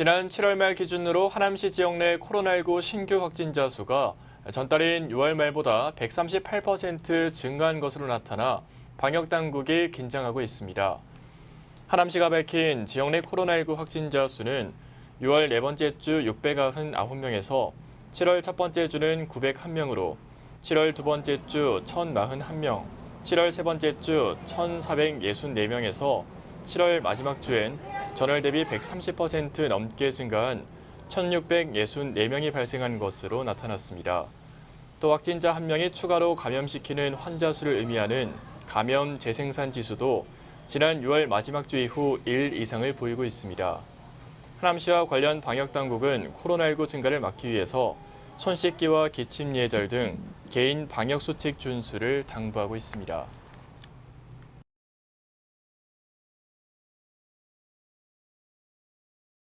지난 7월 말 기준으로 하남시 지역 내 코로나19 신규 확진자 수가 전달인 6월 말보다 138% 증가한 것으로 나타나 방역 당국이 긴장하고 있습니다. 하남시가 밝힌 지역 내 코로나19 확진자 수는 6월 네 번째 주 699명에서 7월 첫 번째 주는 901명으로 7월 두 번째 주 1041명, 7월 세 번째 주 1464명에서 7월 마지막 주엔 전월 대비 130% 넘게 증가한 1664명이 발생한 것으로 나타났습니다. 또 확진자 한 명이 추가로 감염시키는 환자 수를 의미하는 감염 재생산 지수도 지난 6월 마지막 주 이후 1 이상을 보이고 있습니다. 하남시와 관련 방역 당국은 코로나19 증가를 막기 위해서 손 씻기와 기침 예절 등 개인 방역 수칙 준수를 당부하고 있습니다.